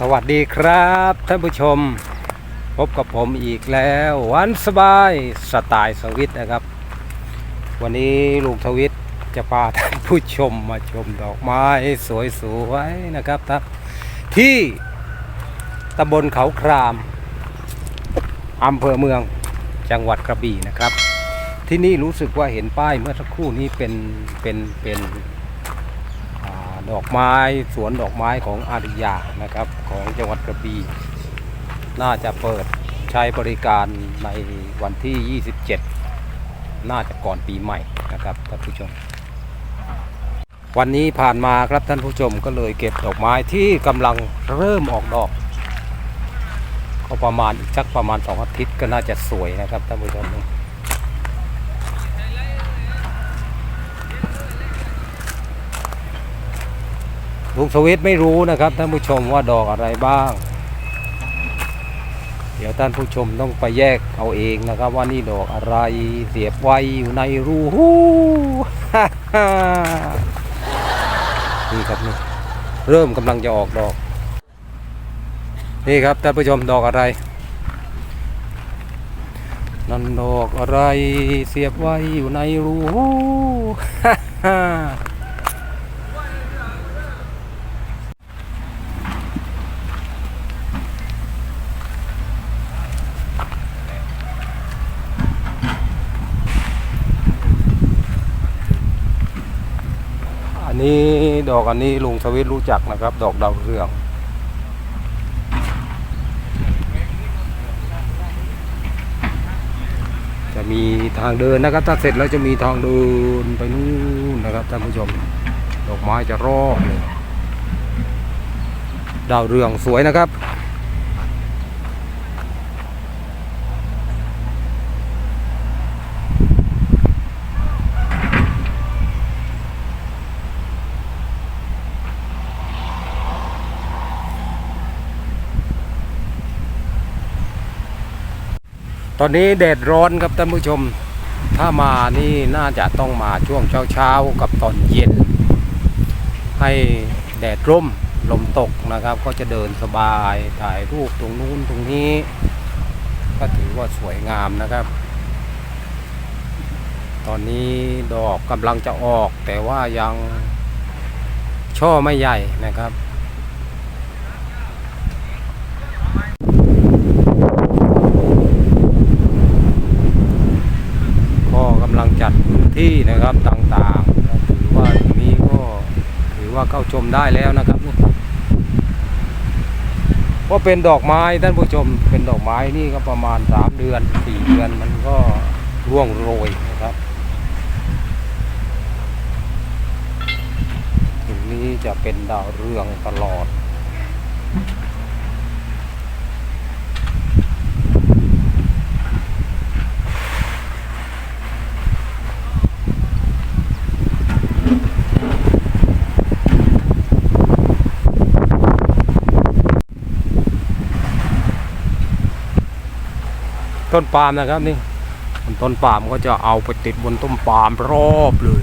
สวัสดีครับท่านผู้ชม พบกับผมอีกแล้ววันสบายสไตล์สวิตนะครับ วันนี้ลุงทวิตจะพาท่านผู้ชมมาชมดอกไม้สวยๆนะครับครับ ที่ตำบลเขาครามอำเภอเมืองจังหวัดกระบี่นะครับ ที่นี่รู้สึกว่าเห็นป้ายเมื่อสักครู่นี้เป็นเป็นเป็น ดอกไม้สวนดอกไม้ของอาริยานะครับของจังหวัดกระบี่น่าจะเปิดใช้บริการในวันที่ 27 น่าจะก่อนปีใหม่นะครับท่านผู้ชม วันนี้ผ่านมาครับท่านผู้ชมก็เลยเก็บดอกไม้ที่กำลังเริ่มออกดอกก็ประมาณอีกสักประมาณสองอาทิตย์ก็น่าจะสวยนะครับท่านผู้ชม ลุงสวิตไม่รู้นะครับท่านผู้ชมว่าดอกอะไรบ้าง เดี๋ยวท่านผู้ชมต้องไปแยกเอาเองนะครับ ว่านี่ดอกอะไรเสียบไว้อยู่ในรูหูนี่ครับนี่เริ่มกำลังจะออกดอก นี่ครับท่านผู้ชมดอกอะไรนั่นดอกอะไรเสียบไว้อยู่ในรูหูอั นนี้ดอกอันนี้ลุงสวิตรู้จักนะครับ ดอกดาวเรือง จะมีทางเดินนะครับ ถ้าเสร็จแล้วจะมีทางเดินไปนู่นนะครับท่านผู้ชม ดอกไม้จะรอบเลยดาวเรืองสวยนะครับ ตอนนี้แดดร้อนครับท่านผู้ชม ถ้ามานี่น่าจะต้องมาช่วงเช้าๆกับตอนเย็น ให้แดดร่มลมตกนะครับ ก็จะเดินสบายถ่ายรูปตรงนู้นตรงนี้ ก็ถือว่าสวยงามนะครับ ตอนนี้ดอกกำลังจะออกแต่ว่ายังช่อไม่ใหญ่นะครับ ก็กำลังจัดพื้ นะครับต่างๆถือว่าตรงนี้ก็ถือว่าเข้าชมได้แล้วนะครับนี่ก็เป็นดอกไม้ท่านผู้ชมเป็นดอกไม้นี่ก็ประมาณ 3 เดือน 4 เดือนมันก็ร่วงโรยนะครับตรงนี้จะเป็นดาวเรืองตลอด ต้นปาล์มนะครับนี่ต้นปาล์มก็จะเอาไปติดบนต้นปาล์มรอบเลย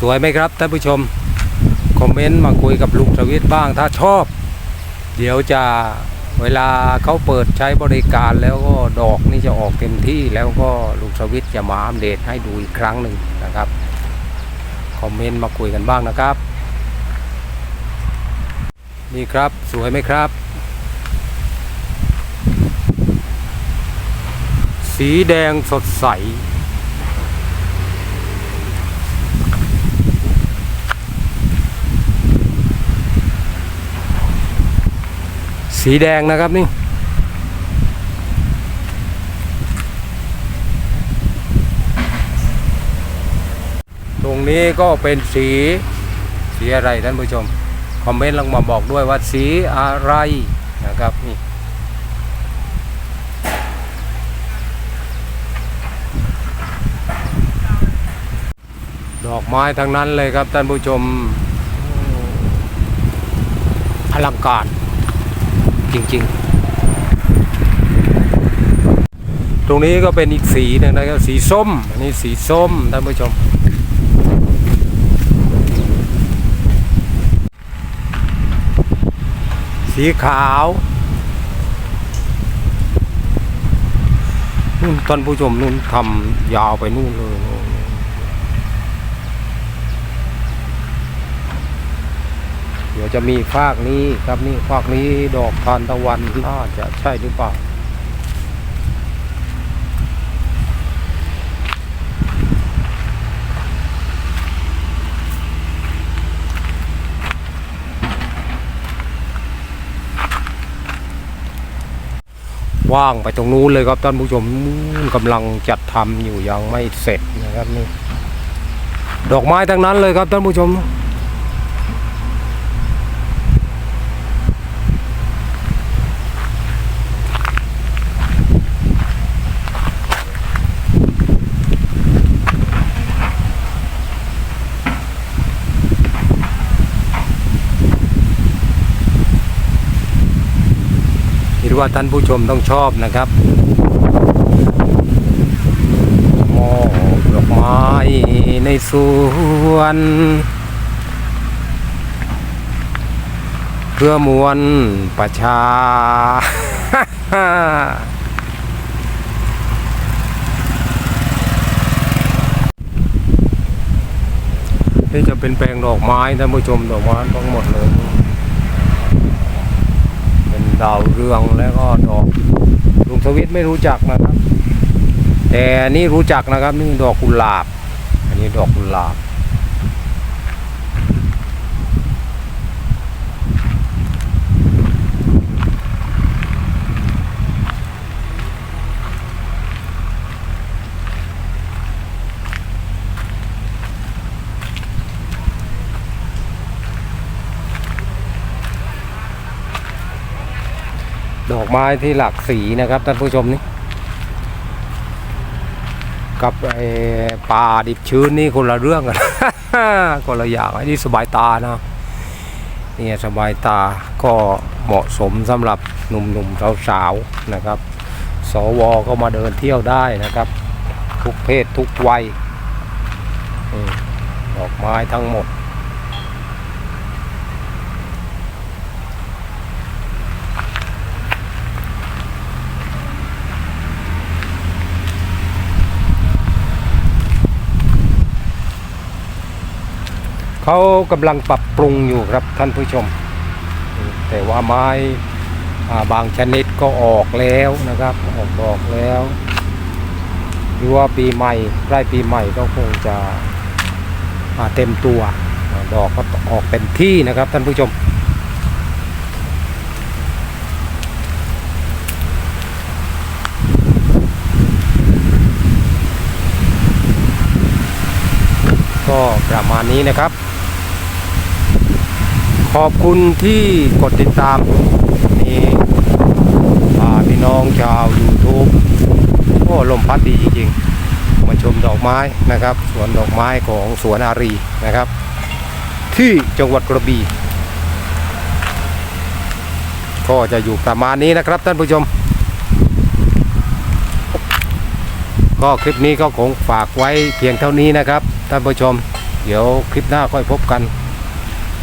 สวยไหมครับท่านผู้ชม คอมเมนต์มาคุยกับลุงสวิตบ้างถ้าชอบ เดี๋ยวจะเวลาเขาเปิดใช้บริการแล้วก็ดอกนี่จะออกเต็มที่แล้วก็ลุงสวิตจะมาอัปเดตให้ดูอีกครั้งหนึ่งนะครับ คอมเมนต์มาคุยกันบ้างนะครับ นี่ครับสวยไหมครับ สีแดงสดใส สีแดงนะครับนี่ตรงนี้ก็เป็นสีสีอะไรท่านผู้ชม คอมเมนต์ลงมาบอกด้วยว่าสีอะไรนะครับนี่ดอกไม้ทั้งนั้นเลยครับท่านผู้ชมอลังการจริง ๆ ตรงนี้ก็เป็นอีกสีหนึงนะครับสีส้มอันนี้สีส้มท่านผู้ชม สีขาวนู่นท่านผู้ชมนู่นทำยาวไปนู่นเลยเดี๋ยวจะมีภากนี้ครับนี่ภากนี้ดอกทานตะวันน่าจะใช่หรือเปล่า ว่างไปตรงนู้นเลยครับท่านผู้ชมนู่นกำลังจัดทำอยู่ยังไม่เสร็จนะครับนี่ดอกไม้ทั้งนั้นเลยครับท่านผู้ชม ดว่าท่านผู้ชมต้องชอบนะครับมอดอกไม้ในสวนเพื่อมวลประชา นี่จะเป็นแปลงดอกไม้ท่านผู้ชมดอกไม้ทั้งหมดเลย ดาวเรืองแล้วก็ดอกลุงสวิทไม่รู้จักนะครับ แต่นี่รู้จักนะครับนี่ดอกกุหลาบ อันนี้ดอกกุหลาบ อกไม้ที่หลากสีนะครับท่านผู้ชมนี่กับไอ้ป่าดิบชื้นนี่คนละเรื่องกัน คนละอย่างไอ้นี่สบายตานะเนี่ยสบายตาก็เหมาะสมสำหรับหนุ่มๆสาวๆนะครับ สวก็มาเดินเที่ยวได้นะครับ ทุกเพศทุกวัยดอกไม้ทั้งหมด เขากำลังปรับปรุงอยู่ครับท่านผู้ชม แต่ว่าไม้าบางชนิดก็ออกแล้วนะครับออกดอกแล้วหรือว่าปีใหม่ใกล้ปีใหม่ก็คงจะเต็มตัวดอกก็ออกเต็มที่นะครับท่านผู้ชมก็ประมาณนี้นะครับ ขอบคุณที่กดติดตามนี่พี่น้องชาว YouTube โอ้ลมพัดดีจริงๆ มาชมดอกไม้นะครับ สวนดอกไม้ของสวนอารีนะครับ ที่จังหวัดกระบี่ก็จะอยู่ประมาณนี้นะครับท่านผู้ชม ก็คลิปนี้ก็คงฝากไว้เพียงเท่านี้นะครับท่านผู้ชม เดี๋ยวคลิปหน้าค่อยพบกัน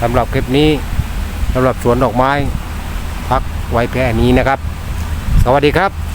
สำหรับคลิปนี้สำหรับสวนดอกไม้ พักไว้แค่นี้นะครับ สวัสดีครับ